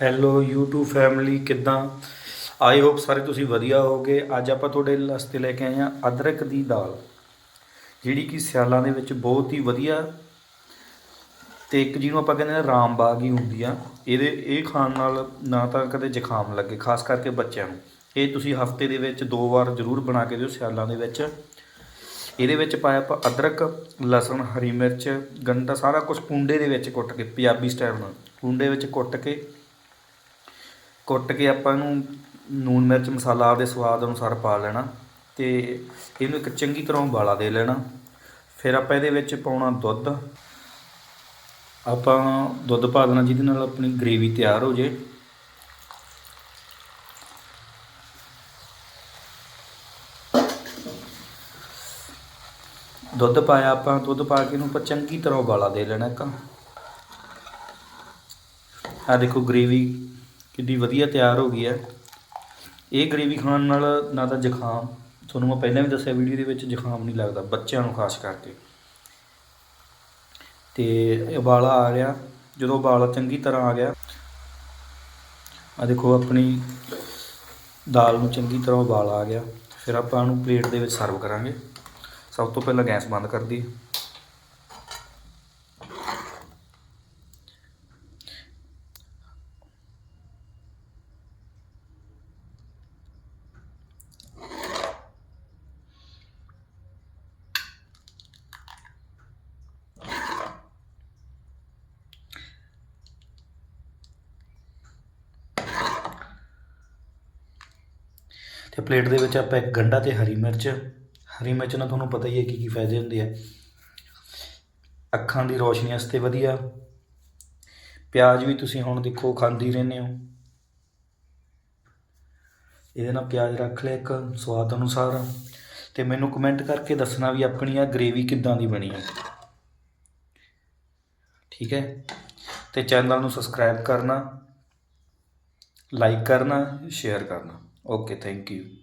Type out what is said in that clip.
Hello YouTube family ਕਿੱਦਾਂ? I hope ਸਾਰੇ ਤੁਸੀਂ ਵਧੀਆ ਹੋਗੇ ਅੱਜ ਆਪਾਂ ਤੁਹਾਡੇ ਵਾਸਤੇ ਲੈ ਕੇ ਆਏ ਹਾਂ ਅਦਰਕ ਦੀ ਦਾਲ, ਜਿਹੜੀ ਕਿ ਸਿਆਲਾਂ ਦੇ ਵਿੱਚ ਬਹੁਤ ਹੀ ਵਧੀਆ ਤੇ ਇੱਕ ਜਿਹਨੂੰ ਆਪਾਂ ਕਹਿੰਦੇ ਨੇ ਰਾਮਬਾਗ ਹੀ ਹੁੰਦੀ ਆ। ਇਹਦੇ, ਇਹ ਖਾਣ ਨਾਲ ਨਾ ਤਾਂ ਕਦੇ ਜ਼ੁਕਾਮ ਲੱਗੇ, ਖਾਸ ਕਰਕੇ ਬੱਚਿਆਂ ਨੂੰ। ਇਹ ਤੁਸੀਂ ਹਫ਼ਤੇ ਦੇ ਵਿੱਚ ਦੋ ਵਾਰ ਜ਼ਰੂਰ ਬਣਾ ਕੇ ਦਿਓ ਸਿਆਲਾਂ ਦੇ ਵਿੱਚ। ਇਹਦੇ ਵਿੱਚ ਪਾਇਆ ਆਪਾਂ ਅਦਰਕ, ਲਸਣ, ਹਰੀ ਮਿਰਚ, ਗੰਡਾ, ਸਾਰਾ ਕੁਝ ਕੁੰਡੇ ਦੇ ਵਿੱਚ ਕੁੱਟ ਕੇ, ਪੰਜਾਬੀ ਸਟਾਈਲ ਨਾਲ। ਕੁੰਡੇ ਵਿੱਚ ਕੁੱਟ ਕੇ ਕੁੱਟ ਕੇ ਆਪਾਂ ਇਹਨੂੰ ਨੂਨ ਮਿਰਚ ਮਸਾਲਾ ਆਪਦੇ ਸਵਾਦ ਅਨੁਸਾਰ ਪਾ ਲੈਣਾ ਤੇ ਇਹਨੂੰ ਇੱਕ ਚੰਗੀ ਤਰ੍ਹਾਂ ਉਬਾਲਾ ਦੇ ਲੈਣਾ। ਫਿਰ ਆਪਾਂ ਇਹਦੇ ਵਿੱਚ ਪਾਉਣਾ ਦੁੱਧ। ਆਪਾਂ ਦੁੱਧ ਪਾ ਦੇਣਾ ਜਿਹਦੇ ਨਾਲ ਆਪਣੀ ਗ੍ਰੇਵੀ ਤਿਆਰ ਹੋ ਜੇ। ਦੁੱਧ ਪਾਇਆ ਆਪਾਂ, ਦੁੱਧ ਪਾ ਕੇ ਇਹਨੂੰ ਆਪਾਂ ਚੰਗੀ ਤਰ੍ਹਾਂ ਉਬਾਲਾ ਦੇ ਲੈਣਾ ਇੱਕ। ਆ ਦੇਖੋ ਗ੍ਰੇਵੀ ਕਿੰਨੀ ਵਧੀਆ ਤਿਆਰ ਹੋ ਗਈ ਹੈ। ਇਹ ਗਰੇਵੀ ਖਾਣ ਨਾਲ ਨਾ ਤਾਂ ਜ਼ੁਕਾਮ, ਤੁਹਾਨੂੰ ਮੈਂ ਪਹਿਲਾਂ ਵੀ ਦੱਸਿਆ ਵੀਡੀਓ ਦੇ ਵਿੱਚ ਜ਼ੁਕਾਮ ਨਹੀਂ ਲੱਗਦਾ, ਬੱਚਿਆਂ ਨੂੰ ਖਾਸ ਕਰਕੇ। ਤੇ ਉਬਾਲਾ ਆ ਗਿਆ ਜਦੋਂ ਉਬਾਲਾ ਚੰਗੀ ਤਰ੍ਹਾਂ ਆ ਗਿਆ ਆ ਦੇਖੋ ਆਪਣੀ ਦਾਲ ਨੂੰ ਚੰਗੀ ਤਰ੍ਹਾਂ ਉਬਾਲ ਆ ਗਿਆ, ਫਿਰ ਆਪਾਂ ਇਹਨੂੰ ਪਲੇਟ ਦੇ ਵਿੱਚ ਸਰਵ ਕਰਾਂਗੇ। ਸਭ ਤੋਂ ਪਹਿਲਾਂ ਗੈਸ ਬੰਦ ਕਰ ਦੀ ਤੇ ਪਲੇਟ ਦੇ ਵਿੱਚ ਆਪਾਂ ਇੱਕ ਗੰਡਾ ਤੇ ਹਰੀ ਮਿਰਚ ਹਰੀ ਮਿਰਚ ਨਾਲ ਤੁਹਾਨੂੰ ਪਤਾ ਹੀ ਹੈ ਕੀ ਕੀ ਫਾਇਦੇ ਹੁੰਦੇ ਆ। ਅੱਖਾਂ ਦੀ ਰੋਸ਼ਨੀ ਵਾਸਤੇ ਵਧੀਆ। ਪਿਆਜ਼ ਵੀ ਤੁਸੀਂ ਹੁਣ ਦੇਖੋ ਖਾਂਦੀ ਰਹਿੰਦੇ ਹੋ। ਇਹਦੇ ਨਾਲ ਪਿਆਜ਼ ਰੱਖ ਲਿਆ ਇੱਕ ਸਵਾਦ ਅਨੁਸਾਰ। ਤੇ ਮੈਨੂੰ ਕਮੈਂਟ ਕਰਕੇ ਦੱਸਣਾ ਵੀ ਆਪਣੀ ਆ ਗ੍ਰੇਵੀ ਕਿੱਦਾਂ ਦੀ ਬਣੀ ਹੈ। ਠੀਕ ਹੈ? ਤੇ ਚੈਨਲ ਨੂੰ ਸਬਸਕ੍ਰਾਈਬ ਕਰਨਾ ਲਾਈਕ ਕਰਨਾ ਸ਼ੇਅਰ ਕਰਨਾ। Okay, thank you.